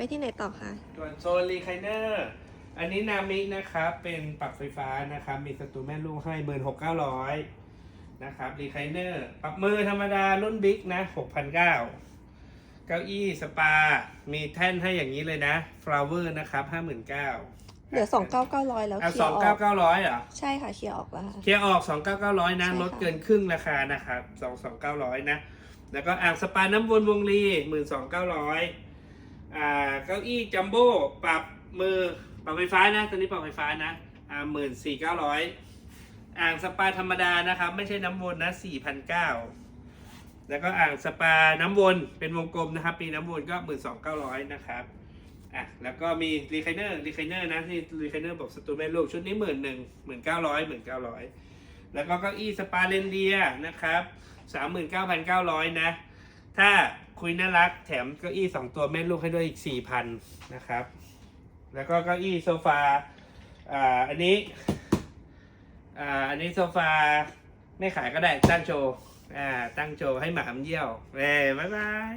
ไปที่ไหนต่อคะส่วนโซนรีไคเนอร์อันนี้นามิกนะครับเป็นปรับไฟฟ้านะครับ มีสตูแม่ลูกให้เบิร์นหกเก้าร้อยนะครับรีไคเนอร์ปรับมือธรรมดารุ่นบิ๊กนะหกพันเก้าเก้าอี้สปา มีแท่นให้อย่างนี้เลยนะฟลาวเวอร์นะครับห้าหมื่นเก้าเดี๋ยวสองเก้าเก้าร้อยแล้วอะเคลีสยองร์อเก้าอกเก้าร้อยเหรอใช่ค่ะเคลียร์ออกแล้วค่ะเคลียร์ออกสองเก้าเก้าร้อยนะใช่ค่ะลดเกินครึ่งราคานะครับสองสองเก้าร้อยนะแล้วก็อ่างสปาน้ำวนวงลีหมื่นสองเก้าร้อยอ่า เก้าอี้จัมโบ้ปรับมือปรับไฟฟ้านะตัวนี้ปรับไฟฟ้านะอ่าหมื่นสี่เก้าร้อยอ่างสปาธรรมดานะครับ ไม่ใช่น้ำวนนะสี่พันเก้าแล้วก็อ่างสปาน้ำวนเป็นวงกลมนะครับ ปีน้ำวนก็หมื่นสองเก้าร้อยนะครับอะแล้วก็มีรีไคเนอร์รีไคเนอร์นะที่รีไคเนอร์บอกสตูแมนลูกชุดนี้หมื่นหนึ่งหมื่นเก้าร้อยหมื่นเก้าร้อยแล้วก็เก้าอี้สปาเลนเดียนะครับสามหมื่นเก้าพันเก้าร้อยนะ ถ้า คุยน่ารัก แถมเก้าอี้สองตัวแม่ลูกให้ด้วยอีกสี่พันนะครับ แล้วก็เก้าอี้โซฟาอ่าอันนี้อ่าอันนี้โซฟาไม่ขายก็ได้ตั้งโชว์อ่าตั้งโชว์ให้หมามันเยี่ยวเอ้ยบ๊ายบาย